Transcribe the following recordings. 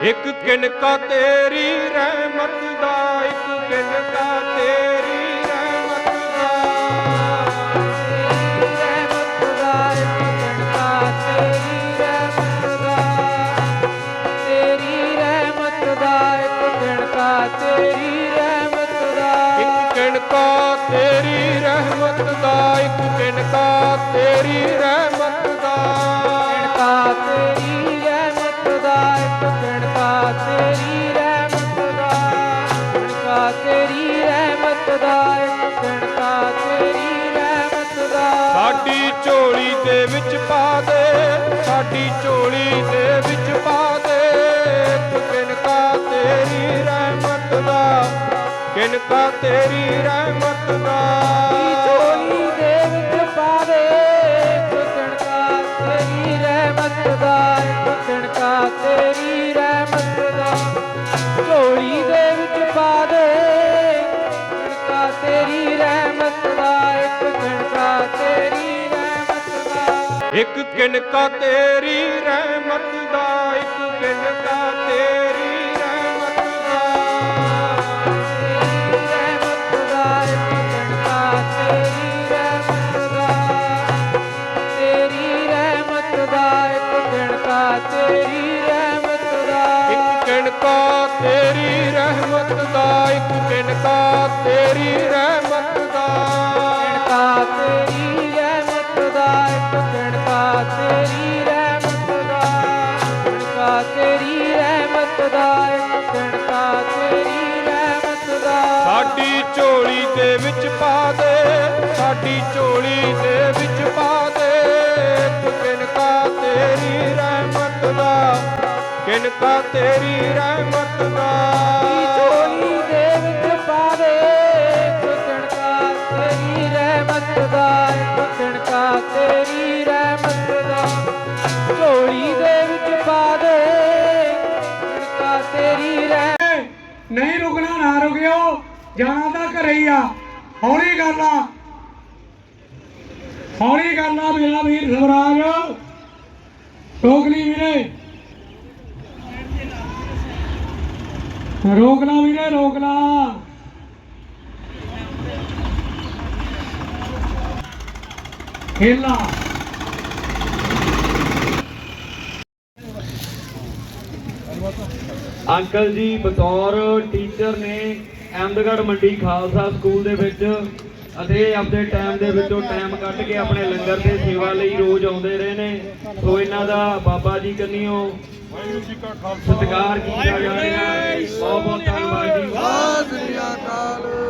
ਇੱਕ ਕਿਣਕਾ ਤੇਰੀ ਰਹਿਮਤ ਦਾ ਸਾਡੀ ਝੋਲੀ ਦੇ ਵਿੱਚ ਪਾ ਦੇ। ਕਿਨਕਾ ਤੇਰੀ ਰਹਿਮਤ ਦਾ ਕਿਨਕਾ ਤੇਰੀ ਰਹਿਮਤ ਦਾ। ਇੱਕ ਤੇਰੀ ਰਹਿਮਤ ਦਾ ਇੱਕ ਕਿਣਕਾ ਤੇਰੀ ਦੇ ਵਿੱਚ ਪਾ ਦੇ ਸਾਡੀ ਝੋਲੀ ਦੇ ਵਿੱਚ ਪਾ ਦੇ। ਕਿਣਕਾ ਤੇਰੀ ਰਹਿਮਤ ਦਾ ਕਿਣਕਾ ਤੇਰੀ ਰਹਿਮਤ ਦਾ। ਝੋਲੀ ਦੇ ਵਿੱਚ ਇੱਕ ਕਣਕਾ ਤੇਰੀ ਰਹਿਮਤ ਦਾ ਕਣਕਾ ਤੇਰੀ ਰਹਿਮਤ ਦਾ। ਝੋਲੀ ਦੇ ਵਿੱਚ ਪਾ ਦੇ ਤੇਰੀ ਰਹਿ ਨਹੀਂ ਰੁਕਣਾ ਨਾ ਰੁਕਿਓ। ਜਾਣਾ ਤਾਂ ਘਰੇ ਹੀ ਆ। ਹੌਲੀ ਕਰ ਲਾ। ਹੌਲੀ ਕਰ ਲਾ ਮੇਰਾ ਵੀਰ ਸਵਰਾਜ। ਰੋਕ ਵੀਰੇ। ਰੋਕ ਲਾ ਵੀਰੇ, ਰੋਕ ਲਾ। ਖੇਲਾ। ਅੰਕਲ ਜੀ, ਬਤੌਰ ਟੀਚਰ ਨੇ ਅਹਿਮਦਗੜ੍ਹ ਮੰਡੀ ਖਾਲਸਾ ਸਕੂਲ ਦੇ ਵਿੱਚ ਅਤੇ ਆਪਣੇ ਟਾਈਮ ਦੇ ਵਿੱਚੋਂ ਟਾਈਮ ਕੱਢ ਕੇ ਆਪਣੇ ਲੰਗਰ ਦੇ ਸੇਵਾ ਲਈ ਰੋਜ਼ ਆਉਂਦੇ ਰਹੇ ਨੇ। ਸੋ ਇਹਨਾਂ ਦਾ ਬਾਬਾ ਜੀ ਕੰਨਿਓ, ਸਤਿਕਾਰ ਕੀਤਾ ਜਾ ਰਿਹਾ ਹੈ। ਬਹੁਤ ਬਹੁਤ ਧੰਨਵਾਦ ਜੀ।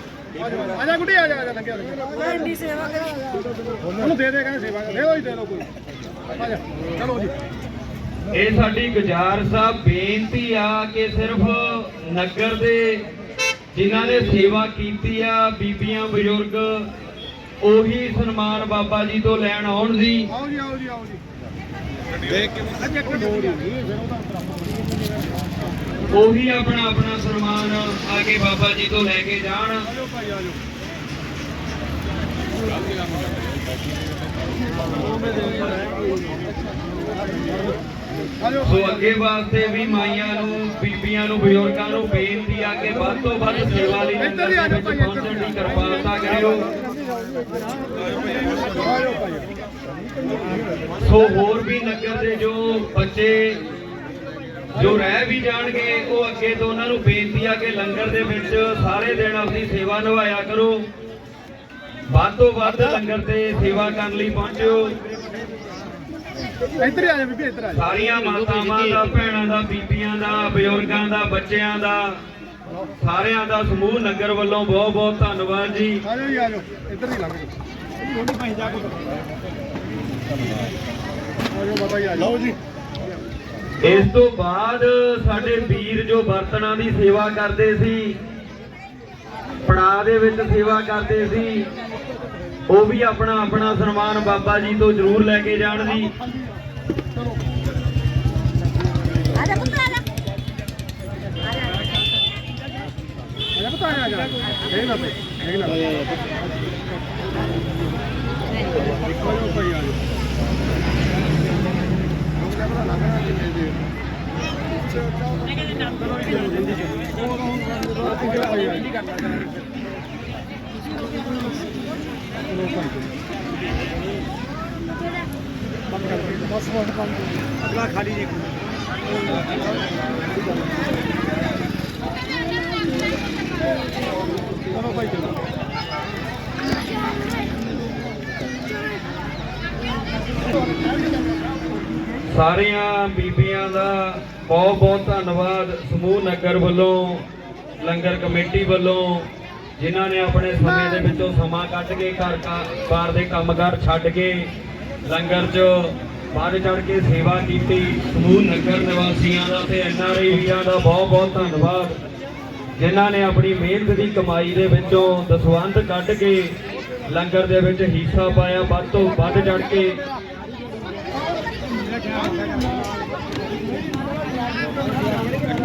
ਆ ਜਾ ਗੁੱਡੀ ਆ ਜਾ ਆ ਜਾ ਲੰਗੇ ਐਂਡੀ ਸੇਵਾ ਉਹਨੂੰ ਦੇ ਦੇ ਕਹਿੰਦੇ ਸੇਵਾ ਦੇ ਦੋ ਹੀ ਦੇ ਦੋ ਕੋਈ। ਆ ਜਾ ਚਲੋ ਜੀ। ਇਹ ਸਾਡੀ ਗੁਜ਼ਾਰਿਸ਼ ਆ ਬੇਨਤੀ ਆ ਕਿ ਸਿਰਫ ਨਗਰ ਦੇ ਜਿਨ੍ਹਾਂ ਨੇ ਸੇਵਾ ਕੀਤੀ ਆ ਬੀਬੀਆਂ ਬਜ਼ੁਰਗ ਉਹੀ ਸਨਮਾਨ ਬਾਬਾ ਜੀ ਤੋਂ ਲੈਣ ਆਉਣ ਜੀ। ਆਓ ਜੀ ਆਓ ਜੀ ਆਓ ਜੀ। ਦੇਖ ਕੇ ਅੱਜ ਇੱਕ ਡੋਰੀ ਉਹੀ ਆਪਣਾ ਆਪਣਾ ਸਨਮਾਨ ਆ ਕੇ ਬਾਬਾ ਜੀ ਤੋਂ ਲੈ ਕੇ ਜਾਣ। ਆਜੋ ਭਾਈ ਆਜੋ ਆਜੋ ਸੋ ਅੱਗੇ ਵਾਸਤੇ ਵੀ ਮਾਈਆਂ ਨੂੰ ਬੀਬੀਆਂ ਨੂੰ ਬਜ਼ੁਰਗਾਂ ਨੂੰ ਬੇਨਤੀ ਆ ਕਿ ਵੱਧ ਤੋਂ ਵੱਧ ਸੇਵਾ ਲਈ ਲੰਗਰ ਦੇ ਵਿੱਚ ਪਹੁੰਚਣ ਦੀ ਕਿਰਪਾਲਤਾ ਕਰਿਓ। ਸੋ ਹੋਰ ਵੀ ਨਗਰ ਦੇ ਜੋ ਬੱਚੇ ਜੋ ਰਹਿ ਵੀ ਜਾਣਗੇ ਉਹ ਅੱਗੇ ਤੋਂ ਉਹਨਾਂ ਨੂੰ ਬੇਨਤੀ ਆ ਕਿ ਲੰਗਰ ਦੇ ਵਿੱਚ ਸਾਰੇ ਦਿਨ ਆਪਣੀ ਸੇਵਾ ਨਿਭਾਇਆ ਕਰੋ। ਵੱਧ ਤੋਂ ਵੱਧ ਲੰਗਰ ਤੇ ਸੇਵਾ ਕਰਨ ਲਈ ਪਹੁੰਚਿਓ। ਇੱਧਰ ਹੀ ਆ ਜਾ ਬੀਬੀ ਇੱਧਰ ਆ ਜਾ। ਸਾਰੀਆਂ ਮਾਤਾਵਾਂ ਦਾ ਭੈਣਾਂ ਦਾ ਬੀਬੀਆਂ ਦਾ ਬਜ਼ੁਰਗਾਂ ਦਾ ਬੱਚਿਆਂ ਦਾ ਸਾਰਿਆਂ ਦਾ ਸਮੂਹ ਨਗਰ ਵੱਲੋਂ ਬਹੁਤ ਬਹੁਤ ਧੰਨਵਾਦ ਜੀ। ਆਜੋ ਜੀ ਆਜੋ ਇੱਧਰ ਦੀ ਲੰਘ ਜਾਓ। ਰੋਟੀ ਭਾਈ ਜਾ ਕੇ ਆਜੋ ਬਾਬਾ ਜੀ ਆਜੋ ਲਓ ਜੀ। ਇਸ ਤੋਂ ਬਾਅਦ ਸਾਡੇ ਵੀਰ ਜੋ ਬਰਤਨਾਂ ਦੀ ਸੇਵਾ ਕਰਦੇ ਸੀ, ਪੜਾਅ ਦੇ ਵਿੱਚ ਸੇਵਾ ਕਰਦੇ ਸੀ, ਉਹ ਵੀ ਆਪਣਾ ਆਪਣਾ ਸਨਮਾਨ ਬਾਬਾ ਜੀ ਤੋਂ ਜ਼ਰੂਰ ਲੈ ਕੇ ਜਾਣ ਜੀ। ਆ ਜਾ ਇਹ ਨਾ ਪਈ ਇਹ ਨਾ ਪਈ ਦੇਖੋ ਜੋ ਪਈ ਆ ਅਗਲਾ ਖਾਲੀ ਜੀ ਚਲੋ ਭਾਈ ਚਲੋ। ਸਾਰੀਆਂ ਬੀਬੀਆਂ ਦਾ ਬਹੁਤ ਬਹੁਤ ਧੰਨਵਾਦ ਸਮੂਹ ਨਗਰ ਵੱਲੋਂ, ਲੰਗਰ ਕਮੇਟੀ ਵੱਲੋਂ, ਜਿਨ੍ਹਾਂ ਨੇ ਆਪਣੇ ਸਮੇਂ ਦੇ ਵਿੱਚੋਂ ਸਮਾਂ ਕੱਢ ਕੇ ਘਰ ਕਾ- ਬਾਰ ਦੇ ਕੰਮਕਾਰ ਛੱਡ ਕੇ ਲੰਗਰ 'ਚ ਵੱਧ ਚੜ ਕੇ ਸੇਵਾ ਕੀਤੀ। ਸਮੂਹ ਨਗਰ ਨਿਵਾਸੀਆਂ ਦਾ ਤੇ ਐਨਆਰਆਈ ਵੀਰਾਂ ਦਾ ਬਹੁਤ ਬਹੁਤ ਧੰਨਵਾਦ। ਜਿਨ੍ਹਾਂ ਨੇ ਆਪਣੀ ਮਿਹਨਤ ਦੀ ਕਮਾਈ ਦੇ ਵਿੱਚੋਂ ਦਸਵੰਧ ਕੱਢ ਕੇ ਲੰਗਰ ਦੇ ਵਿੱਚ ਹਿੱਸਾ ਪਾਇਆ। ਵੱਧ ਤੋਂ ਵੱਧ ਚੜ ਕੇ ਆਜੋ ਭਾਈ ਆਜੋ ਆਜਾ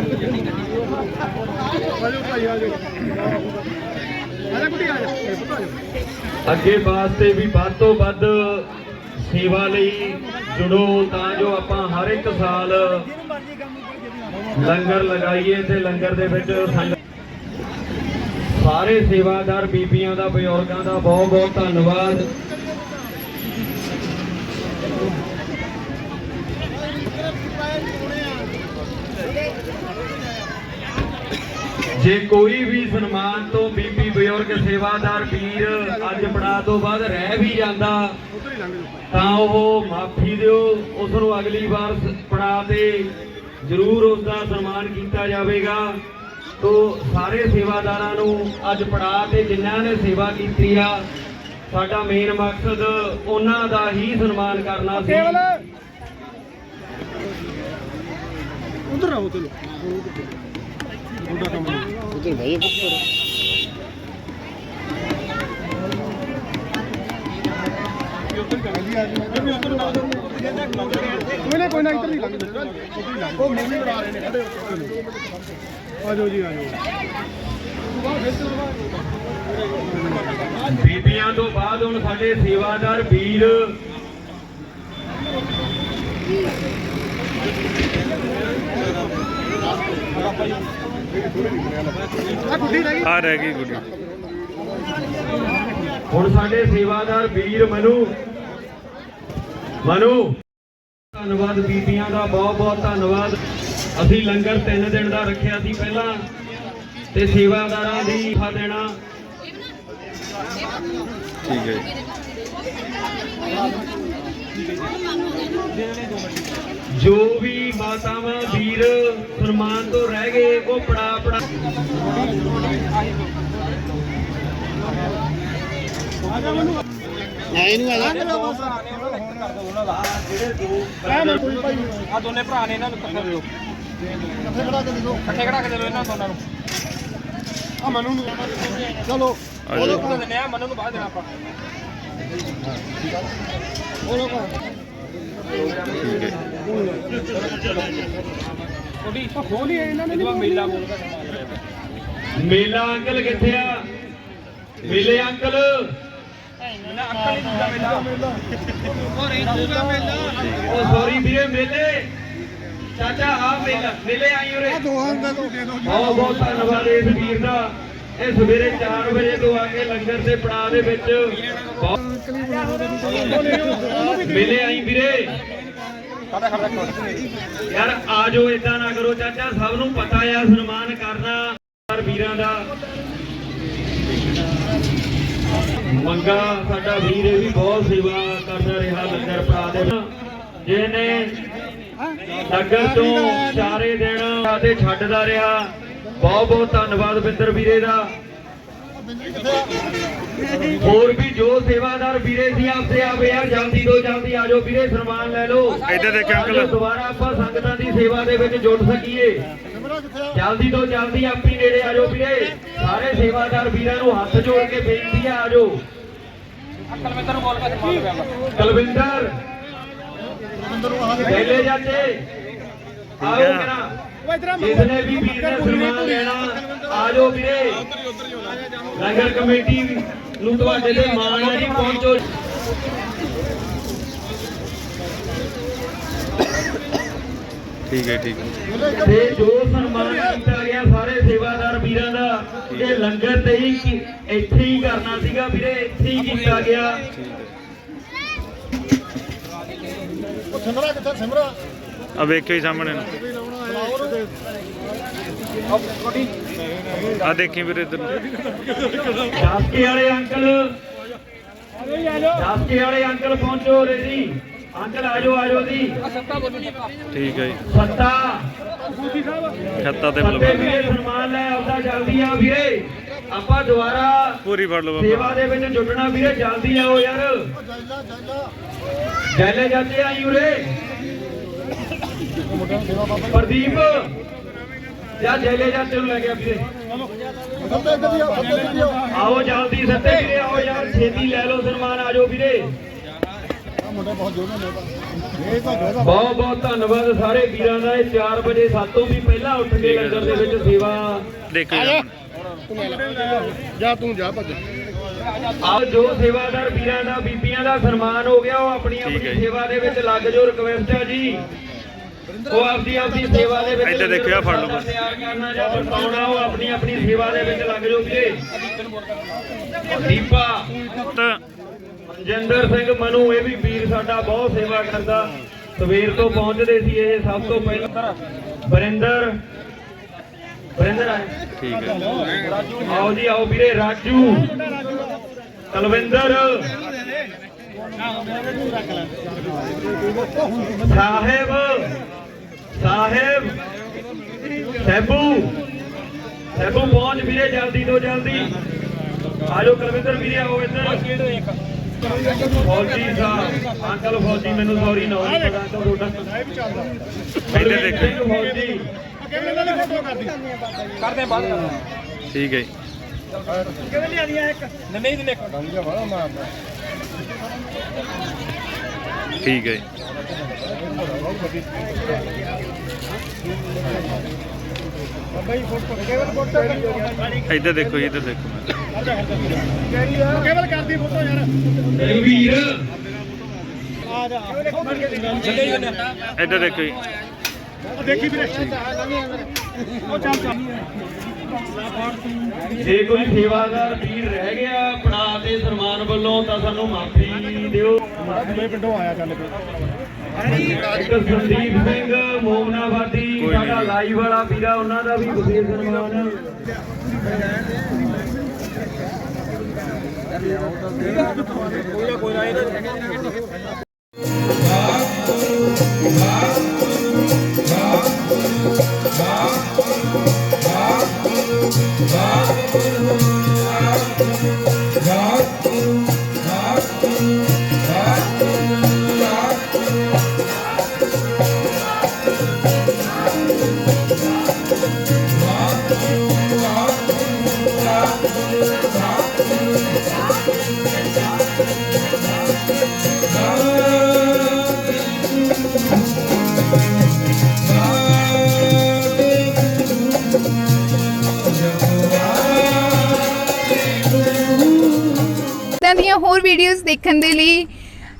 ਗੁੱਡੀ ਆਜਾ ਇਹ ਪੁੱਤ ਆਜਾ ਅੱਗੇ ਵਾਸਤੇ ਵੀ ਵੱਧ ਤੋਂ ਵੱਧ ਸੇਵਾ ਲਈ ਜੁੜੋ ਤਾਂ ਜੋ ਆਪਾਂ ਹਰ ਇੱਕ ਸਾਲ ਲੰਗਰ ਲਗਾਈਏ ਤੇ ਲੰਗਰ ਦੇ ਵਿੱਚ ਸਾਰੇ ਸੇਵਾਦਾਰ ਬੀਬੀਆਂ ਦਾ, ਬਜ਼ੁਰਗਾਂ ਦਾ ਬਹੁਤ ਬਹੁਤ ਧੰਨਵਾਦ। ਜੇ ਕੋਈ ਵੀ ਸਨਮਾਨ ਤੋਂ ਬੀਬੀ ਬਜ਼ੁਰਗ ਸੇਵਾਦਾਰ ਵੀਰ ਅੱਜ ਬਣਾ ਤੋਂ ਬਾਅਦ ਰਹਿ ਵੀ ਜਾਂਦਾ ਤਾਂ ਉਹ ਮਾਫੀ ਦਿਓ ਉਸ ਨੂੰ ਅਗਲੀ ਵਾਰ ਪੜਾ ਤੇ ਜ਼ਰੂਰ ਉਸ ਦਾ ਸਨਮਾਨ ਕੀਤਾ ਜਾਵੇਗਾ। ਤੋ ਸਾਰੇ ਸੇਵਾਦਾਰਾਂ ਨੂੰ ਅੱਜ ਪੜਾ ਤੇ ਜਿਨ੍ਹਾਂ ਨੇ ਸੇਵਾ ਕੀਤੀ ਆ ਸਾਡਾ ਮੇਨ ਮਕਸਦ ਉਹਨਾਂ ਦਾ ਹੀ ਸਨਮਾਨ ਕਰਨਾ ਸੀ। ਉਧਰ ਰਹੋ ਚਲੋ ਤੁਹਾਡਾ ਕੰਮ ਉਧਰ ਭਾਈ ਕੋਈ ਨਾ ਕੋਈ ਨਾ ਇੱਧਰ ਹੀ ਲੰਘ ਉਹ ਮੂਵੀ ਬਣਾ ਰਹੇ ਨੇ ਖੜੇ ਹੋ ਕੇ। ਆਜੋ ਜੀ ਆਜੋ ਬੀਬੀਆਂ ਤੋਂ ਬਾਅਦ ਹੁਣ ਸਾਡੇ ਸੇਵਾਦਾਰ ਵੀਰ ਆ ਆ ਰਹਿ ਗਈ ਗੁੱਡੀ। ਹੁਣ ਸਾਡੇ ਸੇਵਾਦਾਰ ਵੀਰ ਮਨੂ। ਮਨੂ ਧੰਨਵਾਦ ਬੀਬੀਆਂ ਦਾ ਬਹੁਤ ਬਹੁਤ ਧੰਨਵਾਦ। ਅਸੀਂ ਲੰਗਰ 3 ਦਿਨ ਦਾ ਰੱਖਿਆ ਸੀ ਪਹਿਲਾਂ ਤੇ ਸੇਵਾਦਾਰਾਂ ਦੀ ਫਾ ਦੇਣਾ। ਠੀਕ ਹੈ ਜੋ ਵੀ ਮਾਤਾਵਾਂ ਵੀਰ ਸਨਮਾਨ ਤੋਂ ਰਹਿ ਗਏ ਉਹ ਪੜਾ ਪੜਾ। ਆ ਕੋਈ ਭਾਈ ਆ ਦੋਨੇ ਭਰਾ ਨੇ ਇਹਨਾਂ ਨੂੰ ਇਕੱਠੇ ਦਿਓ। ਇਕੱਠੇ ਖੜਾ ਕੇ ਦੇ ਦਿਓ। ਇਕੱਠੇ ਖੜਾ ਕੇ ਦੇ ਦਿਓ ਇਹਨਾਂ ਦੋਨਾਂ ਨੂੰ। ਆ ਮਨੂ ਨੂੰ ਚਲੋ ਉਹਨੂੰ ਦਿੰਦੇ ਆ ਮਨੂ ਨੂੰ ਬਾਅਦ ਦੇਣਾ ਆਪਾਂ। ਠੀਕ ਹੈ। ਥੋੜੀ ਹੀ ਇਹਨਾਂ ਨੇ ਮੇਲਾ ਬੋਲਦਾ ਮੇਲਾ ਅੰਕਲ ਕਿੱਥੇ ਆ? ਮੇਲੇ ਅੰਕਲ। ਉਹ ਸੌਰੀ ਵੀਰੇ ਮੇਲੇ। ਚਾਚਾ ਆ ਮੇਲਾ। ਮੇਲੇ ਆਈ ਉਰੇ। ਬਹੁਤ ਬਹੁਤ ਧੰਨਵਾਦ ਇਸ ਵੀਰ ਦਾ। ਇਹ ਸਵੇਰੇ 4 ਵਜੇ ਤੋਂ ਆ ਕੇ ਲੰਗਰ ਦੇ ਪੜਾਅ ਦੇ ਵਿੱਚ ਮੇਲੇ ਆਈ ਵੀਰੇ। ਯਾਰ, ਆਜੋ ਇਦਾਂ ਨਾ ਕਰੋ, ਚਾਚਾ, ਸਭ ਨੂੰ ਪਤਾ ਆ ਸਨਮਾਨ ਕਰਨਾ, ਹਰ ਵੀਰਾਂ ਦਾ। ਮੰਗਾ, ਸਾਡਾ ਵੀਰ ਇਹ ਵੀ ਬਹੁਤ ਸੇਵਾ ਕਰਦਾ ਰਿਹਾ, ਲੰਗਰ ਪੜਾ ਦੇ। ਜਿਹਨੇ ਲੰਗਰ ਤੋਂ ਚਾਰੇ ਦਿਨ ਤੇ ਛੱਡਦਾ ਰਿਹਾ ਬਹੁਤ ਬਹੁਤ ਧੰਨਵਾਦ ਬਿੰਦਰ ਵੀਰੇ ਦਾ। ਹੋਰ ਵੀ ਜੋ ਸੇਵਾਦਾਰ ਵੀਰੇ ਸੀ ਆਪਸੇ ਆਵੇ ਯਾਰ ਜਲਦੀ ਤੋਂ ਜਲਦੀ ਆਜੋ ਵੀਰੇ ਸਨਮਾਨ ਲੈ ਲਓ। ਇੱਧਰ ਦੇਖਿਓ ਅੰਕਲ। ਦੁਬਾਰਾ ਆਪਾਂ ਸੰਗਤਾਂ ਦੀ ਸੇਵਾ ਦੇ ਵਿੱਚ ਜੁੜ ਸਕੀਏ। ਜਲਦੀ ਤੋਂ ਜਲਦੀ ਆਪੀ ਨੇੜੇ ਆ ਜਾਓ ਵੀਰੇ। ਸਾਰੇ ਸੇਵਾਦਾਰ ਵੀਰਾਂ ਨੂੰ ਹੱਥ ਜੋੜ ਕੇ ਬੇਨਤੀ ਆ ਆ ਜਾਓ। ਕਲਵਿੰਦਰ। ਨੂੰ ਬੋਲ ਕੇ ਸਮਾਨ ਪਿਆ ਕੁਲਵਿੰਦਰ ਪਹਿਲੇ ਜਾਂਦੇ ਆਓ ਕਰਾਂ ਵੀ ਵੀਰ ਦਾ ਸਨਮਾਨ ਲੈਣਾ ਆ ਜਾਓ ਵੀਰੇ। ਲੰਗਰ ਕਮੇਟੀ ਨੂੰ ਤੁਹਾਡੇ ਤੇ ਮਾਣ ਹੈ ਜੀ ਪਹੁੰਚੋ। ਠੀਕ ਹੈ ਠੀਕ ਹੈ। ਤੇ ਜੋ ਸਨਮਾਨ ਕੀਤਾ ਗਿਆ ਸਾਰੇ ਸੇਵਾਦਾਰ ਵੀਰਾਂ ਦਾ ਇਹ ਲੰਗਰ ਤੇ ਹੀ ਇੱਥੇ ਹੀ ਕਰਨਾ ਸੀਗਾ ਵੀਰੇ ਇੱਥੇ ਹੀ ਕੀਤਾ ਗਿਆ ਉਹ ਸਿਮਰਾ ਕਿੱਥੇ ਸਿਮਰਾ ਆ ਵੇਖਿਓ ਹੀ ਸਾਹਮਣੇ। ਨੂੰ ਆ ਦੇਖੀ ਵੀਰੇ ਇੱਧਰ। ਜਾਸਕੇ ਵਾਲੇ ਅੰਕਲ। ਜਾਸਕੇ ਵਾਲੇ ਅੰਕਲ ਪਹੁੰਚੋ ਰੇ ਜੀ। ਅੰਕਲ ਆਜੋ ਆਜੋ ਜੀ। ਠੀਕ ਹੈ ਜੀ। ਸੱਤਾ। ਖੱਤਾ ਤੇ ਬਲਵਾ ਵੀਰੇ ਸਨਮਾਨ ਲੈ ਆਉਂਦਾ ਜਲਦੀ ਆ ਵੀਰੇ। ਆਪਾਂ ਦੁਬਾਰਾ ਪੂਰੀ ਫੜ ਲਓ ਸੇਵਾ ਦੇ ਵਿੱਚ ਜੁਟਣਾ ਵੀਰੇ ਜਲਦੀ ਆਓ ਯਾਰ। ਜੈਲੇ ਜਾਂਦੇ ਆਈ ਉਰੇ। ਪ੍ਰਦੀਪ। ਜਾ ਜੈਲੇ ਜਾਂਦੇ ਨੂੰ ਲੈ ਗਿਆ ਵੀਰੇ। ਆਓ ਜਲਦੀ ਸੱਤੇ ਵੀਰੇ ਆਓ ਯਾਰ ਛੇਤੀ ਲੈ ਲਓ ਸਨਮਾਨ ਆਜੋ ਵੀਰੇ। ਬਹੁਤ ਬਹੁਤ ਧੰਨਵਾਦ ਸਾਰੇ ਵੀਰਾਂ ਦਾ। ਇਹ 4 ਵਜੇ ਸਾਤੋਂ ਵੀ ਪਹਿਲਾਂ ਉੱਠ ਕੇ ਲੰਗਰ ਦੇ ਵਿੱਚ ਸੇਵਾ। ਦੇਖਿਓ ਜੀ। ਜਾ ਤੂੰ ਜਾ ਭੱਜ। ਆਹ ਜੋ ਸੇਵਾਦਾਰ ਵੀਰਾਂ ਦਾ ਬੀਬੀਆਂ ਦਾ ਸਨਮਾਨ ਹੋ ਗਿਆ ਉਹ ਆਪਣੀ ਆਪਣੀ ਜੀ। ਸੇਵਾ ਦੇ ਵਿੱਚ ਲੱਗ ਜਾਓ ਰਿਕਵੈਸਟ ਹੈ ਜੀ। ਉਹ ਆਪਦੀ ਆਪਦੀ ਸੇਵਾ ਦੇ ਵਿੱਚ ਇੱਧਰ ਦੇਖਿਓ, ਫੜ ਲਓ ਬਸ। ਤਿਆਰ ਕਰਨਾ ਜਾਂ ਵਰਤਾਉਣਾ ਉਹ ਆਪਣੀ ਆਪਣੀ ਸੇਵਾ ਦੇ ਵਿੱਚ ਲੱਗ ਜਾਓ ਵੀਰੇ ਦੀਪਾ ਮਨਜਿੰਦਰ ਸਿੰਘ ਮਨੂ ਇਹ ਵੀ ਵੀਰ ਸਾਡਾ ਬਹੁਤ ਸੇਵਾ ਕਰਦਾ। ਸਵੇਰ ਤੋਂ ਪਹੁੰਚਦੇ ਸੀ ਇਹ ਸਭ ਤੋਂ ਪਹਿਲਾਂ। ਬਰਿੰਦਰ ਬਰਿੰਦਰ ਆਏ ਠੀਕ ਹੈ। ਆਓ ਜੀ ਆਓ ਵੀਰੇ ਰਾਜੂ। ਤਲਵਿੰਦਰ। ਸਾਹਿਬ ਸਾਹਿਬ ਸੈਬੂ ਸੈਬੂ ਪਹੁੰਚ ਵੀਰੇ ਜਲਦੀ ਤੋਂ ਜਲਦੀ। ਆਜੋ ਕੁਲਵਿੰਦਰ ਵੀਰੇ ਆਓ ਇੱਧਰ। ਫੌਜੀ ਸਾਹਿਬ ਅੰਕਲ ਫੌਜੀ ਮੈਨੂੰ ਸੌਰੀ ਨਾ ਹੋਈ ਪਤਾ ਅੰਕਲ ਤੁਹਾਡਾ ਇੱਧਰ ਦੇਖਿਓ ਫੌਜੀ। ਕਰਦੀ? ਕਰਦੇ ਬਾਅਦ ਠੀਕ ਹੈ ਜੀ। ਕਿਵੇਂ ਲਿਆਦੀਆਂ ਇੱਕ? ਨਹੀਂ ਦਿੰਦੇ ਇੱਕ ਠੀਕ ਹੈ ਜੀ ਕੇਵਲ ਫੋਟੋ ਇੱਧਰ ਦੇਖੋ ਜੀ ਇੱਧਰ ਦੇਖੋ। ਕੇਵਲ ਕਰਦੀ ਫੋਟੋ ਯਾਰ। ਵੀਰ ਆ ਜਾ ਇੱਧਰ ਦੇਖੋ ਜੀ। ਉਹ ਦੇਖੀ ਵੀਰੇ। ਉਹ ਚੱਲ ਚੱਲ। ਜੇ ਕੋਈ ਸੇਵਾਦਾਰ ਵੀਰ ਰਹਿ ਗਿਆ ਪੜਾ ਤੇ ਸਨਮਾਨ ਵੱਲੋਂ ਤਾਂ ਸਾਨੂੰ ਮਾਫੀ ਦਿਓ। ਮੇਰੇ ਪਿੰਡੋਂ ਆਇਆ ਚੱਲ ਇੱਕ ਸੰਦੀਪ ਸਿੰਘ ਮੋਮਨਾਵਾਦੀ, ਸਾਡਾ ਲਾਈਵ ਵਾਲਾ ਵੀਰਾ, ਉਹਨਾਂ ਦਾ ਵੀ ਵਿਸ਼ੇਸ਼ ਸਨਮਾਨ। ਇਦਾਂ